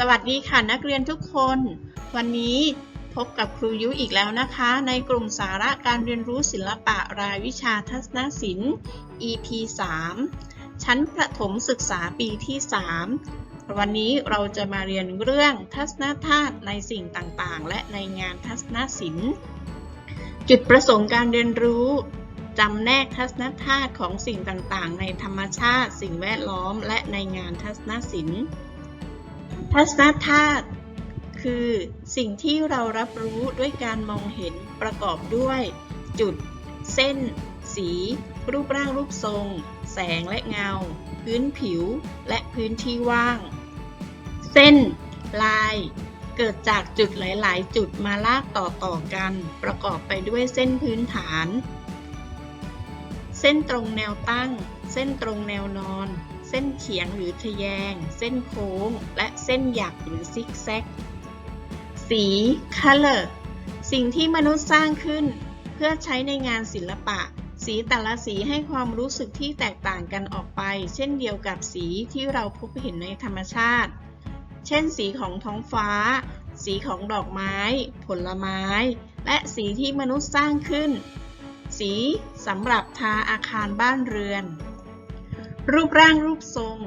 สวัสดีค่ะนักเรียนทุกคน วันนี้พบกับครูยุอีกแล้วนะคะ ในกลุ่มสาระการเรียนรู้ศิลปะรายวิชาทัศนศิลป์ EP 3 ชั้นประถมศึกษาปีที่ 3 วันนี้เราจะมาเรียนเรื่องทัศนธาตุในสิ่งต่างๆ และในงานทัศนศิลป์ จุดประสงค์การเรียนรู้จำแนกทัศนธาตุของสิ่งต่างๆ ในธรรมชาติ สิ่งแวดล้อม และในงานทัศนศิลป์ ทัศนธาตุคือสิ่งที่เรารับรู้ด้วยการมองเห็นประกอบด้วย จุด เส้น สี รูปร่างรูปทรง แสงและเงา พื้นผิว และพื้นที่ว่าง เส้น ลาย เกิดจากจุดหลาย ๆ จุดมาลากต่อ ๆ กัน ประกอบไปด้วยเส้นพื้นฐาน เส้นตรงแนวตั้ง เส้นตรงแนวนอน เส้นเฉียงหรือทะแยง เส้นโค้ง และเส้นหยักหรือซิกแซก สี color สิ่งที่มนุษย์สร้างขึ้น เพื่อใช้ในงานศิลปะ สีแต่ละสีให้ความรู้สึกที่แตกต่างกันออกไป เช่นเดียวกับสีที่เราพบเห็นในธรรมชาติ เช่น สีของท้องฟ้า สีของดอกไม้ ผลไม้ และสีที่มนุษย์สร้างขึ้น สีสำหรับทาอาคารบ้านเรือน รูปร่างรูปทรง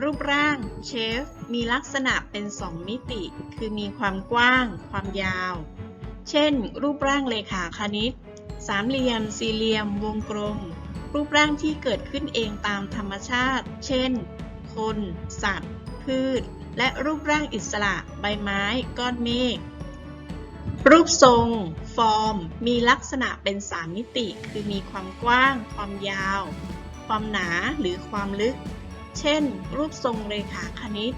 รูปร่างเชฟมีลักษณะเป็นสองมิติ คือมีความกว้าง ความยาว เช่น รูปร่างเลขาคณิต สามเหลี่ยม สี่เหลี่ยม วงกลม รูปร่างที่เกิดขึ้นเองตามธรรมชาติ เช่น คน สัตว์ พืช และรูปร่างอิสระ ใบไม้ ก้อนเมฆรูปทรง ฟอร์ม มีลักษณะเป็นสามมิติ คือมีความกว้าง ความยาว ความหนาหรือความลึก เช่น รูปทรงเรขาคณิต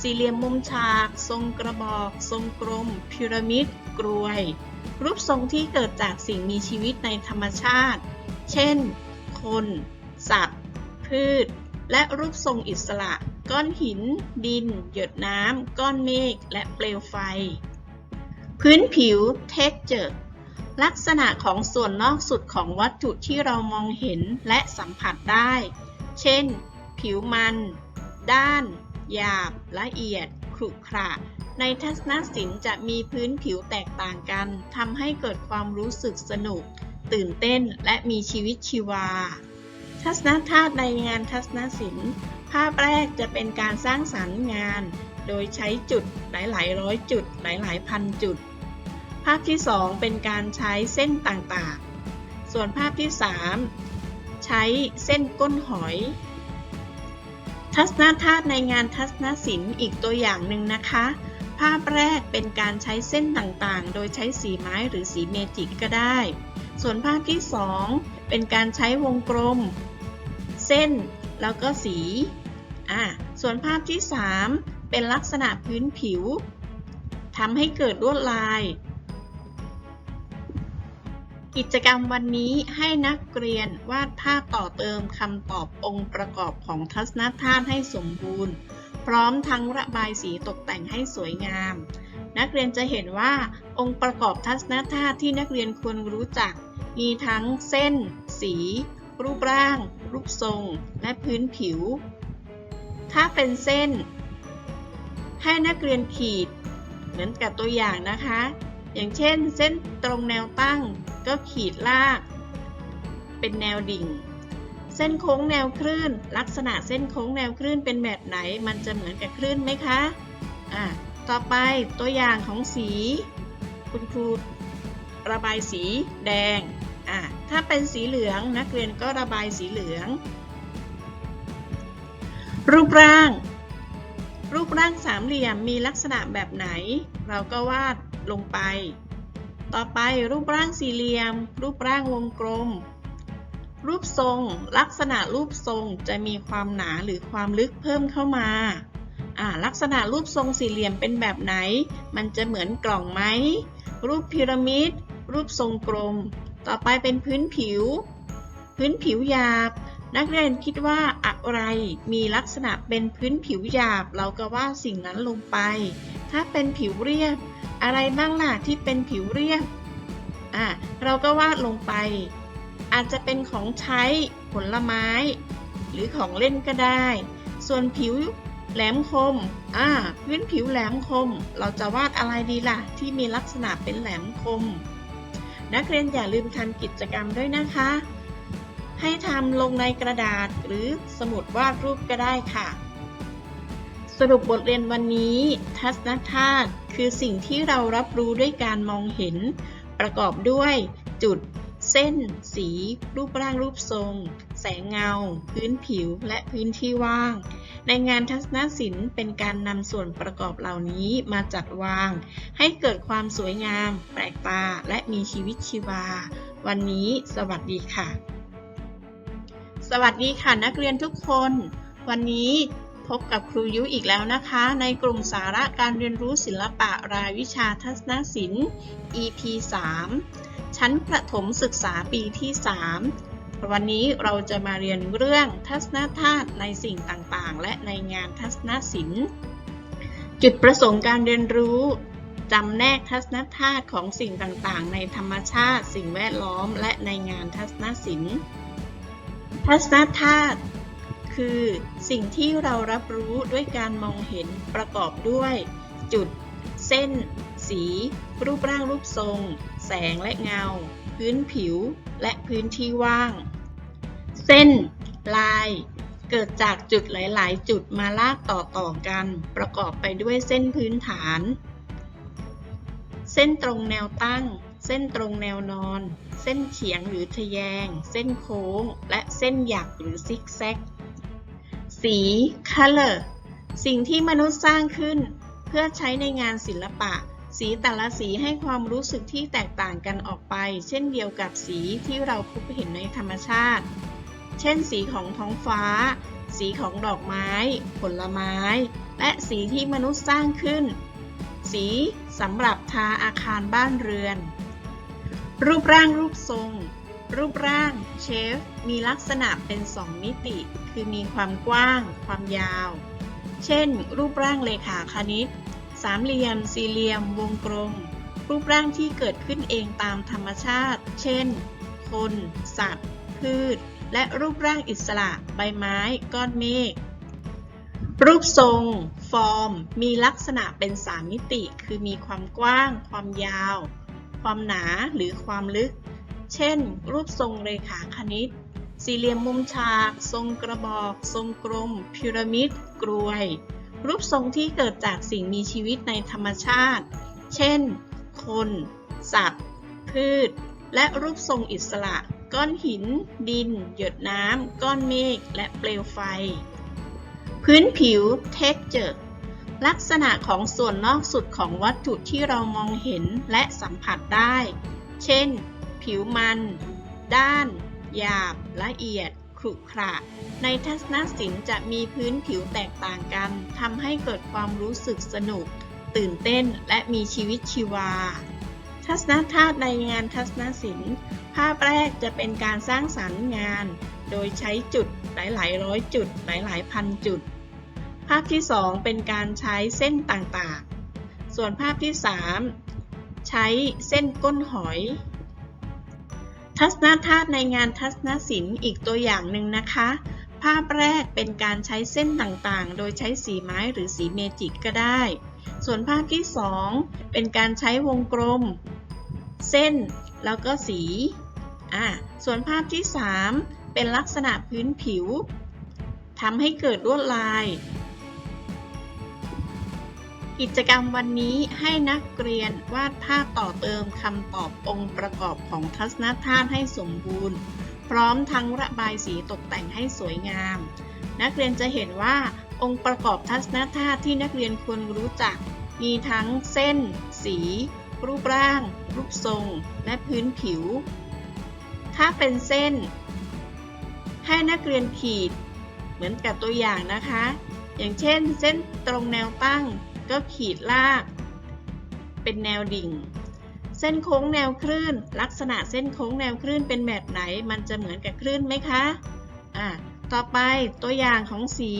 สี่เหลี่ยมมุมฉาก ทรงกระบอก ทรงกลม พีระมิด กรวย รูปทรงที่เกิดจากสิ่งมีชีวิตในธรรมชาติ เช่น คน สัตว์ พืช และรูปทรงอิสระ ก้อนหิน ดิน หยดน้ำ ก้อนเมฆ และเปลวไฟ พื้นผิว texture ลักษณะของส่วนนอกสุดของวัตถุที่เรามองเห็นและสัมผัสได้ เช่น ผิวมัน ด้าน หยาบ ละเอียด ขรุขระ ในทัศนศิลป์จะมีพื้นผิวแตกต่างกัน ทำให้เกิดความรู้สึกสนุก ตื่นเต้น และมีชีวิตชีวา ทัศนธาตุในงานทัศนศิลป์ ภาพแรกจะเป็นการสร้างสรรค์งาน โดยใช้จุดหลายๆร้อยจุด หลายๆพันจุด ภาพที่ 2 เป็นการใช้เส้นต่างๆ ส่วนภาพที่ 3 ใช้เส้นก้นหอย ทัศนธาตุในงานทัศนศิลป์อีกตัวอย่างหนึ่งนะคะ ภาพแรกเป็นการใช้เส้นต่างๆ โดยใช้สีไม้หรือสีเมจิกก็ได้ ส่วนภาพที่ 2 เป็นการใช้วงกลม เส้นแล้วก็สีอ่าส่วนภาพที่ 3 เป็นลักษณะพื้นผิวทำให้เกิดลวดลาย กิจกรรมวันนี้ให้นักเรียนวาดภาพต่อเติมคำตอบองค์ประกอบของทัศนธาตุให้สมบูรณ์ พร้อมทั้งระบายสีตกแต่งให้สวยงาม นักเรียนจะเห็นว่าองค์ประกอบทัศนธาตุที่นักเรียนควรรู้จัก มีทั้งเส้น สี รูปร่าง รูปทรง และพื้นผิว ถ้าเป็นเส้น ให้นักเรียนขีด เหมือนกับตัวอย่างนะคะ อย่างเช่น เส้นตรงแนวตั้งก็ขีดลาก เป็นแนวดิ่ง เส้นโค้งแนวคลื่น ลักษณะเส้นโค้งแนวคลื่นเป็นแบบไหน มันจะเหมือนกับคลื่นไหมคะอ่าต่อไปตัวอย่างของสี คุณครูระบายสีแดงอ่าถ้าเป็นสีเหลืองนักเรียนก็ระบายสีเหลือง รูปร่าง รูปร่างสามเหลี่ยมมีลักษณะแบบไหน เราก็วาด ลงไป ต่อไปรูปร่างสี่เหลี่ยม รูปร่างวงกลม รูปทรง ลักษณะรูปทรงจะมีความหนาหรือความลึกเพิ่มเข้ามาลักษณะรูปทรงสี่เหลี่ยมเป็นแบบไหน มันจะเหมือนกล่องไหม รูปพีระมิด รูปทรงกลม ต่อไปเป็นพื้นผิว พื้นผิวหยาบ นักเรียนคิดว่าอะไรมีลักษณะเป็นพื้นผิวหยาบ เราก็ว่าสิ่งนั้นลงไป ถ้าเป็นผิวเรียบ อะไรบ้างล่ะที่เป็นผิวเรียบอะเราก็วาดลงไป อาจจะเป็นของใช้ผลไม้ หรือของเล่นก็ได้ ส่วนผิวแหลมคมอ่าพื้นผิวแหลมคม เราจะวาดอะไรดีล่ะ ที่มีลักษณะเป็นแหลมคม นักเรียนอย่าลืมทำกิจกรรมด้วยนะคะ ให้ทำลงในกระดาษหรือสมุดวาดรูปก็ได้ค่ะ สรุปบทเรียนวันนี้ ทัศนธาตุคือสิ่งที่เรารับรู้ด้วยการมองเห็น ประกอบด้วยจุด เส้น สี รูปร่างรูปทรง แสงเงา พื้นผิวและพื้นที่ว่าง ในงานทัศนศิลป์เป็นการนำส่วนประกอบเหล่านี้มาจัดวาง ให้เกิดความสวยงาม แปลกตาและมีชีวิตชีวา วันนี้สวัสดีค่ะ สวัสดีค่ะนักเรียนทุกคน วันนี้ พบกับครูยุอีกแล้วนะคะ ในกลุ่มสาระการเรียนรู้ศิลปะรายวิชาทัศนศิลป์ EP 3 ชั้นประถมศึกษาปีที่ 3 วันนี้เราจะมาเรียนเรื่องทัศนธาตุในสิ่งต่างๆ และในงานทัศนศิลป์ จุดประสงค์การเรียนรู้จำแนกทัศนธาตุของสิ่งต่างๆ ในธรรมชาติ สิ่งแวดล้อม และในงานทัศนศิลป์ ทัศนธาตุ คือ สิ่งที่เรารับรู้ด้วยการมองเห็นประกอบด้วย จุด เส้น สี รูปร่างรูปทรง แสงและเงา พื้นผิว และพื้นที่ว่าง เส้น ลาย เกิดจากจุดหลาย ๆ จุดมาลากต่อ ๆ กัน ประกอบไปด้วยเส้นพื้นฐาน เส้นตรงแนวตั้ง เส้นตรงแนวนอนเส้นเฉียงหรือทะแยง เส้นโค้ง และเส้นหยักหรือซิกแซก สี color สิ่งที่มนุษย์สร้างขึ้น เพื่อใช้ในงานศิลปะ สีแต่ละสีให้ความรู้สึกที่แตกต่างกันออกไป เช่นเดียวกับสีที่เราพบเห็นในธรรมชาติ เช่น สีของท้องฟ้า สีของดอกไม้ ผลไม้ และสีที่มนุษย์สร้างขึ้น สีสำหรับทาอาคารบ้านเรือน รูปร่างรูปทรง รูปร่างเชฟมีลักษณะเป็นสองมิติ คือมีความกว้าง ความยาว เช่น รูปร่างเลขาคณิต สามเหลี่ยม สี่เหลี่ยม วงกลม รูปร่างที่เกิดขึ้นเองตามธรรมชาติ เช่น คน สัตว์ พืช และรูปร่างอิสระ ใบไม้ ก้อนเมฆ รูปทรง ฟอร์ม มีลักษณะเป็นสามมิติ คือมีความกว้าง ความยาว ความหนา หรือความลึก เช่น รูปทรงเรขาคณิต สี่เหลี่ยมมุมฉาก ทรงกระบอก ทรงกลม พีระมิด กรวย รูปทรงที่เกิดจากสิ่งมีชีวิตในธรรมชาติ เช่น คน สัตว์ พืช และรูปทรงอิสระ ก้อนหิน ดิน หยดน้ำ ก้อนเมฆ และเปลวไฟ พื้นผิว texture ลักษณะของส่วนนอกสุดของวัตถุที่เรามองเห็นและสัมผัสได้ เช่น ผิวมัน ด้าน หยาบ ละเอียดขรุขระ ในทัศนศิลป์จะมีพื้นผิวแตกต่างกันทำให้เกิดความรู้สึกสนุก ตื่นเต้นและมีชีวิตชีวา ทัศนธาตุในงานทัศนศิลป์ภาพแรกจะเป็นการสร้างสรรค์งาน โดยใช้จุดหลาย ๆ ร้อยจุดหลาย ๆ พันจุด ภาพที่ 2 เป็นการใช้เส้นต่าง ๆ ส่วนภาพที่ 3 ใช้เส้นก้นหอย ทัศนธาตุในงานทัศนศิลป์อีกตัวอย่างหนึ่งนะคะ ภาพแรกเป็นการใช้เส้นต่างๆ โดยใช้สีไม้หรือสีเมจิกก็ได้ ส่วนภาพที่ 2 เป็นการใช้วงกลม เส้น แล้วก็สีอ่าส่วนภาพที่ 3 เป็นลักษณะพื้นผิวทำให้เกิดลวดลาย กิจกรรมวันนี้ให้นักเรียนวาดภาพต่อเติมคำตอบองค์ประกอบของทัศนธาตุให้สมบูรณ์ พร้อมทั้งระบายสีตกแต่งให้สวยงาม นักเรียนจะเห็นว่าองค์ประกอบทัศนธาตุที่นักเรียนควรรู้จัก มีทั้งเส้น สี รูปร่าง รูปทรง และพื้นผิว ถ้าเป็นเส้น ให้นักเรียนขีด เหมือนกับตัวอย่างนะคะ อย่างเช่น เส้นตรงแนวตั้ง ก็ขีดลาก เป็นแนวดิ่ง เส้นโค้งแนวคลื่น ลักษณะเส้นโค้งแนวคลื่นเป็นแบบไหน มันจะเหมือนกับคลื่นไหมคะอ่าต่อไปตัวอย่างของสี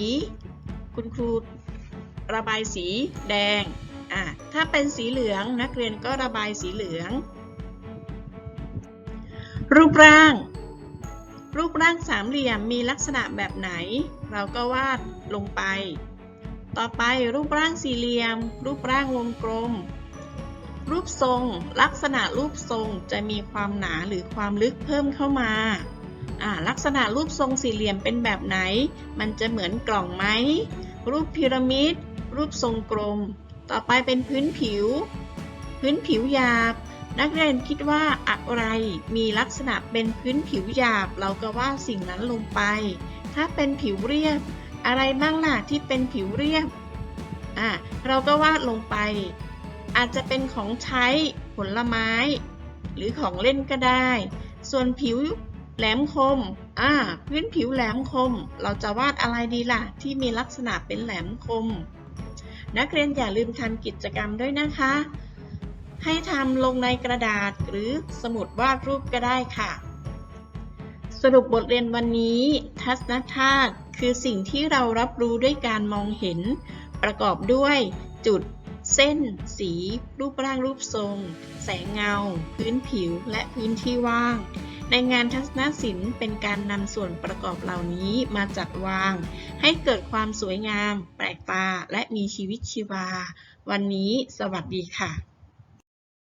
คุณครูระบายสีแดงอ่าถ้าเป็นสีเหลืองนักเรียนก็ระบายสีเหลือง รูปร่างรูปร่างสามเหลี่ยมมีลักษณะแบบไหน เราก็วาดลงไป ต่อไปรูปร่างสี่เหลี่ยม รูปร่างวงกลม รูปทรง ลักษณะรูปทรงจะมีความหนาหรือความลึกเพิ่มเข้ามาลักษณะรูปทรงสี่เหลี่ยมเป็นแบบไหน มันจะเหมือนกล่องไหม รูปพีระมิด รูปทรงกลม ต่อไปเป็นพื้นผิว พื้นผิวหยาบ นักเรียนคิดว่าอะไร มีลักษณะเป็นพื้นผิวหยาบ เราก็ว่าสิ่งนั้นลงไป ถ้าเป็นผิวเรียบ อะไรบ้างล่ะที่เป็นผิวเรียบอะเราก็วาดลงไป อาจจะเป็นของใช้ผลไม้ หรือของเล่นก็ได้ ส่วนผิวแหลมคมอ่าพื้นผิวแหลมคม เราจะวาดอะไรดีล่ะ ที่มีลักษณะเป็นแหลมคม นักเรียนอย่าลืมทำกิจกรรมด้วยนะคะ ให้ทำลงในกระดาษหรือสมุดวาดรูปก็ได้ค่ะ สรุปบทเรียนวันนี้ ทัศนธาตุ คือสิ่งที่เรารับรู้ด้วยการมองเห็น ประกอบด้วยจุด เส้น สี รูปร่างรูปทรง แสงเงา พื้นผิว และพื้นที่ว่าง ในงานทัศนศิลป์เป็นการนำส่วนประกอบเหล่านี้มาจัดวาง ให้เกิดความสวยงาม แปลกตา และมีชีวิตชีวา วันนี้ สวัสดีค่ะ